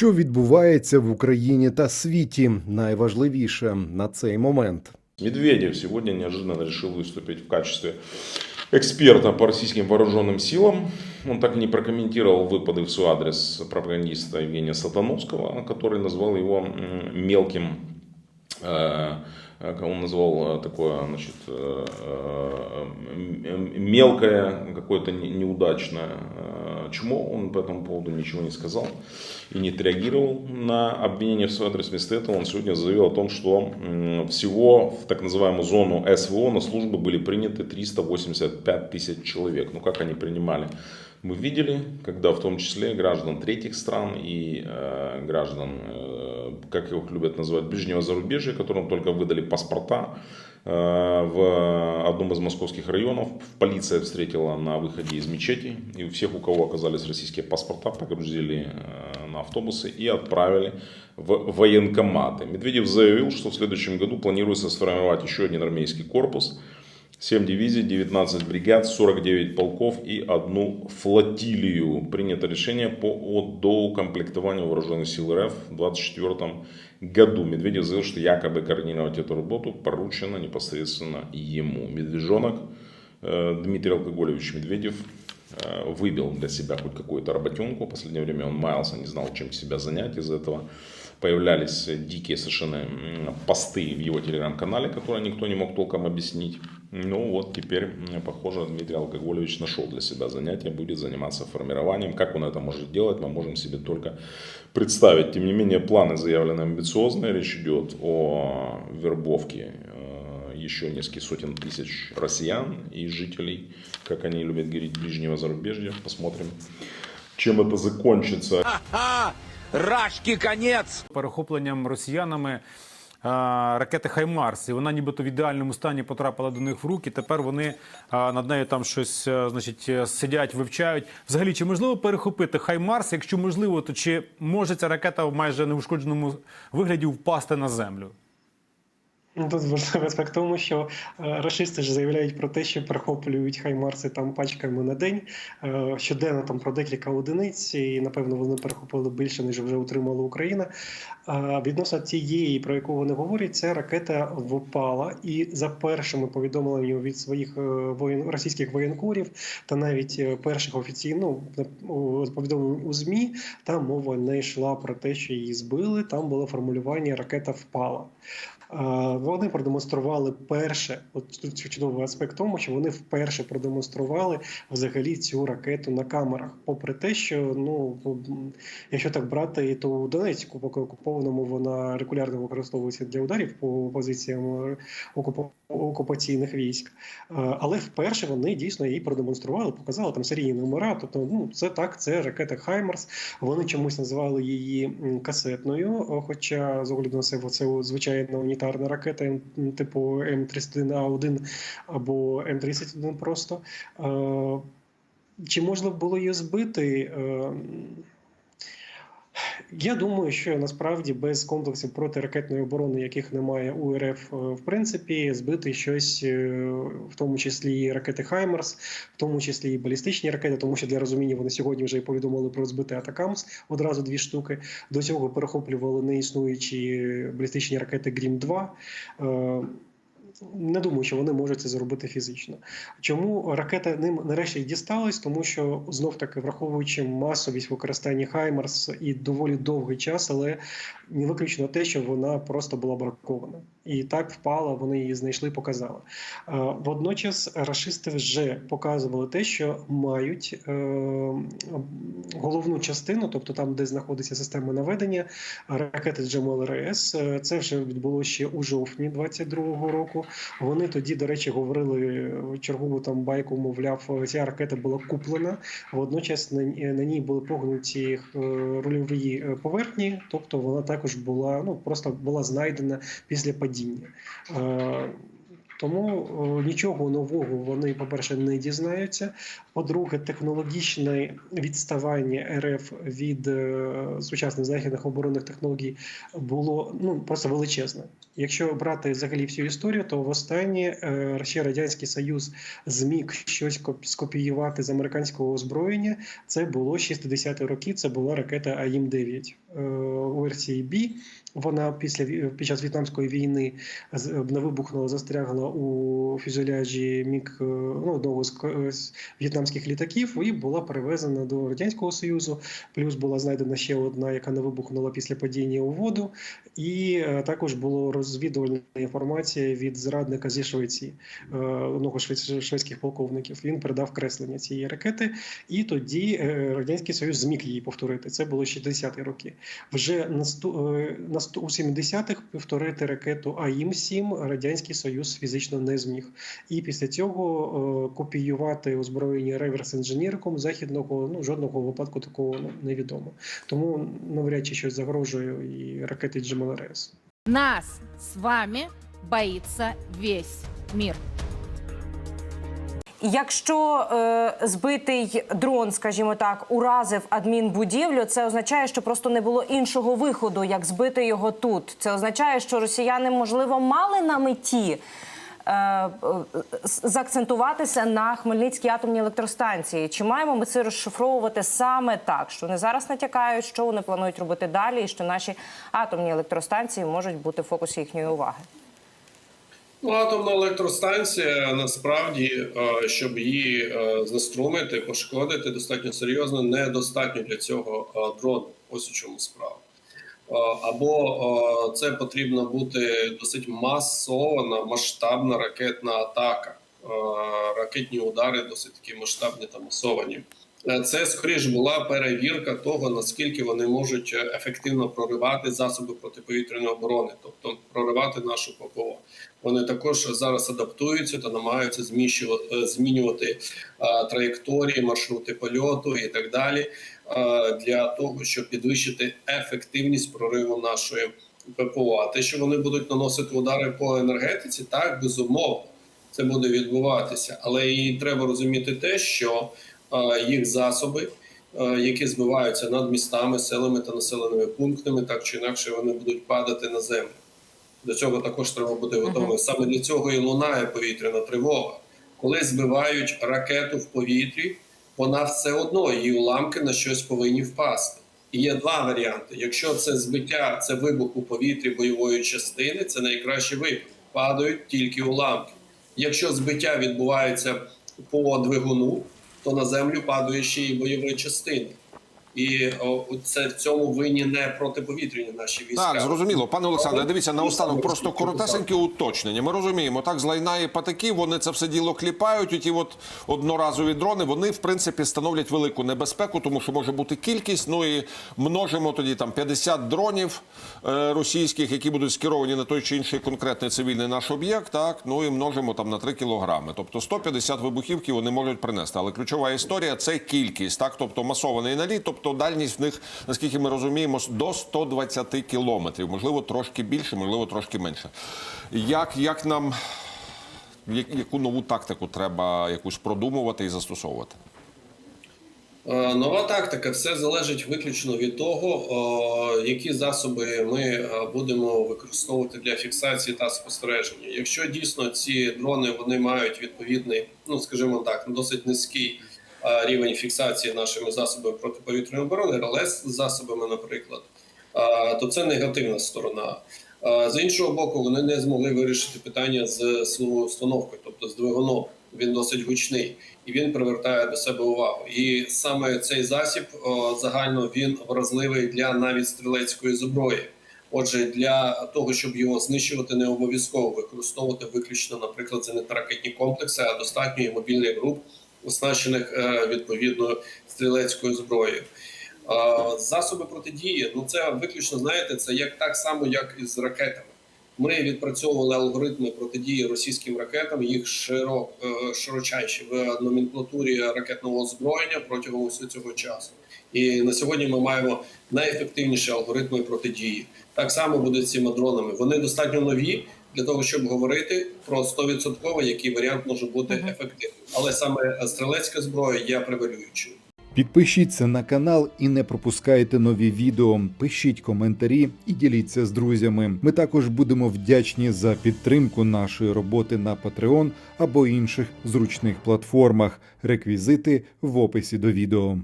Що відбувається в Україні та світі? Найважливіше на цей момент. Медведев сегодня неожиданно решил выступить в качестве эксперта по российским вооруженным силам. Он так и не прокомментировал выпады в свой адрес пропагандиста Евгения Сатановского, который назвал его м, мелким, э, как он назвал э, такое, значит, э, э, мелкое, какое-то не- неудачное э, чмо. Он по этому поводу ничего не сказал и не отреагировал на обвинение в свой адрес. Вместо этого он сегодня заявил о том, что всего в так называемую зону СВО на службу были приняты 385 тысяч человек. Ну, как они принимали? Мы видели, когда в том числе граждан третьих стран и э, граждан, э, как их любят называть, ближнего зарубежья, которым только выдали паспорта, э, в одном из московских районов полиция встретила на выходе из мечети, и у всех, у кого оказались российские паспорта, погрузили э, на автобусы и отправили в военкоматы. Медведев заявил, что в следующем году планируется сформировать еще один армейский корпус, 7 дивизий, 19 бригад, 49 полков и одну флотилию. Принято решение по доукомплектованию вооруженных сил РФ в 2024 году. Медведев заявил, что якобы координировать эту работу поручено непосредственно ему. Медвежонок э, Дмитрий Алкоголевич Медведев э, выбил для себя хоть какую-то работенку. В последнее время он маялся, не знал, чем себя занять. Из-за этого появлялись дикие совершенно посты в его телеграм-канале, которые никто не мог толком объяснить. Ну вот теперь, похоже, Дмитрий Алкоголевич нашел для себя занятие, будет заниматься формированием. Как он это может делать, мы можем себе только представить. Тем не менее, планы заявлены амбициозные. Речь идет о вербовке э, еще нескольких сотен тысяч россиян и жителей, как они любят говорить, ближнего зарубежья. Посмотрим, чем это закончится. Рашки конец! перехопленням росіянами ракети Хаймарс. І вона нібито в ідеальному стані потрапила до них в руки. Тепер вони над нею там щось а, значить, е, сидять, вивчають. Взагалі, чи можливо перехопити Хаймарс? Якщо можливо, то чи може ця ракета в майже неушкодженому вигляді впасти на землю? Ну, Тут важливий аспект тому, що е, рашисти ж заявляють про те, що перехоплюють хаймарси там пачками на день, е, щоденно там про декілька одиниць, і напевно вони перехопили більше, ніж вже отримала Україна. А відносно тієї, про яку вони говорять, ця ракета впала, і за першими повідомленнями від своїх е, воєн російських воєнкорів та навіть е, перших офіційно ну, повідомлень у змі, там мова не йшла про те, що її збили. Там було формулювання ракета впала. Вони продемонстрували перше, от тут чудовий аспект тому, що вони вперше продемонстрували взагалі цю ракету на камерах. Попри те, що ну якщо так брати, то у Донецьку, поки окупованому вона регулярно використовується для ударів по позиціям е, окупо- окупаційних військ. Але вперше вони дійсно її продемонстрували, показали там серійні номера. Тобто, ну це так, це ракета Хаймарс. Вони чомусь називали її касетною, хоча з огляду на це це звичайна унітарна ракета типу М31А1 або М31 просто. Е, Чи можна було її збити? Я думаю, що насправді без комплексів протиракетної оборони, яких немає у РФ, е, в принципі, збити щось, е, в тому числі і ракети Хаймарс, в тому числі і балістичні ракети, тому що для розуміння вони сьогодні вже і повідомили про збити Атакамс одразу дві штуки. До цього перехоплювали неіснуючі балістичні ракети Грім 2 Е, Не думаю, що вони можуть це зробити фізично. Чому ракета ним нарешті дісталась? Тому що знов таки враховуючи масовість використання Хаймарс і доволі довгий час, але не виключно те, що вона просто була бракована. І так впала, вони її знайшли, показали. Е, Водночас рашисти вже показували те, що мають е, головну частину, тобто там, де знаходиться система наведення, ракети Джемел РС. Е, Це вже відбулося ще у жовтні 22-го року. Вони тоді, до речі, говорили чергову там байку, мовляв, ця ракета була куплена. Водночас на, на ній були погнуті е, рульові е, поверхні, тобто вона також була ну просто була знайдена після падіння. Е, Тому о, нічого нового вони, по-перше, не дізнаються. По-друге, технологічне відставання РФ від е, сучасних західних оборонних технологій було ну просто величезне. Якщо брати взагалі всю історію, то востаннє е, ще радянський союз зміг щось коп- скопіювати з американського озброєння. Це було 60-ті роки. Це була ракета АІМ 9 е, у B. Вона після під час в'єтнамської війни не вибухнула, застрягла у фюзеляжі міг е, ну, одного з, в'єтнамських літаків і була перевезена до радянського союзу. Плюс була знайдена ще одна, яка не вибухнула після падіння у воду. І е, також була розвідувальна інформація від зрадника зі Швеції, е, одного шведських полковників. Він передав креслення цієї ракети, і тоді е, радянський союз зміг її повторити. Це було 60-ті роки. Вже е, насту, у 70-х повторити ракету АІМ-7 радянський союз фізично не зміг. І після цього е, копіювати озброєння реверс інженірком західного ну жодного випадку такого ну, невідомо. Тому навряд чи щось загрожує і ракети GMLRS. Нас с вами боится весь мир. Якщо е, збитий дрон, скажімо так, уразив адмінбудівлю, це означає, що просто не було іншого виходу, як збити його тут. Це означає, що росіяни, можливо, мали на меті. Е, Заакцентуватися на Хмельницькій атомній електростанції. Чи маємо ми це розшифровувати саме так, що вони зараз натякають, що вони планують робити далі, і що наші атомні електростанції можуть бути в фокусі їхньої уваги? Ну, атомна електростанція насправді, е, щоб її е, заструмити, пошкодити достатньо серйозно, недостатньо для цього дрону. Ось у чому справа. Е, Або е, це потрібно бути досить масована, масштабна ракетна атака. Е, Ракетні удари досить такі масштабні та масовані. Е, Це скоріш була перевірка того, наскільки вони можуть е, ефективно проривати засоби протиповітряної оборони, тобто проривати нашу ППО. Вони також зараз адаптуються та намагаються зміщувати, е, змінювати траєкторії, маршрути польоту і так далі для того, щоб підвищити ефективність прориву нашої ППО. А те, що вони будуть наносити удари по енергетиці, так безумовно це буде відбуватися. Але і треба розуміти те, що їх засоби. е, Які збиваються над містами, селами та населеними пунктами, так чи інакше вони будуть падати на землю. До цього також треба бути готовим. Саме для цього і лунає повітряна тривога. Коли збивають ракету в повітрі, вона все одно її уламки на щось повинні впасти. І є два варіанти. Якщо це збиття, це вибух у повітрі бойової частини, це найкращий випадок. Падають тільки уламки. Якщо збиття відбувається по двигуну, то на землю падає ще і бойові частини. І о, це в цьому винні не протиповітряні наші війська. Так, зрозуміло. Пане Олександре, дивіться, наостанок просто коротесеньке уточнення. Ми розуміємо, так, з лайна і патиків, вони це все діло кліпають, і ті от одноразові дрони, вони, в принципі, становлять велику небезпеку, тому що може бути кількість, ну і множимо тоді там 50 дронів е, російських, які будуть скеровані на той чи інший конкретний цивільний наш об'єкт, так, ну і множимо там на 3 кілограми. Тобто 150 вибухівки вони можуть принести. Але ключова історія – це кількість, так, тобто масований наліт, тобто дальність в них, наскільки ми розуміємо, до 120 кілометрів, можливо, трошки більше, можливо, трошки менше. Як, як нам, яку нову тактику треба якусь продумувати і застосовувати? Е, Нова тактика все залежить виключно від того, е, які засоби ми е, будемо використовувати для фіксації та спостереження. Якщо дійсно ці дрони вони мають відповідний, ну скажімо так, досить низький рівень фіксації нашими засобами протиповітряної оборони, РЛС засобами, наприклад, то це негативна сторона. З іншого боку, вони не змогли вирішити питання з силовою установкою, тобто з двигуном. Він досить гучний і він привертає до себе увагу. І саме цей засіб загально він вразливий для навіть стрілецької зброї. Отже, для того, щоб його знищувати, не обов'язково використовувати виключно, наприклад, зенитно-ракетні комплекси, а достатньо і мобільних груп, оснащених е, відповідною стрілецькою зброєю. Засоби протидії, ну це виключно знаєте, це як так само, як і з ракетами. Ми відпрацьовували алгоритми протидії російським ракетам, їх широ, е, широчайші в номенклатурі ракетного озброєння протягом усього цього часу. І на сьогодні ми маємо найефективніші алгоритми протидії. Так само буде з цими дронами. Вони достатньо нові, для того, щоб говорити про 100% який варіант може бути ефективним. Але саме стрілецька зброя є превалюючою. Підпишіться на канал і не пропускайте нові відео. Пишіть коментарі і діліться з друзями. Ми також будемо вдячні за підтримку нашої роботи на Patreon або інших зручних платформах. Реквізити в описі до відео.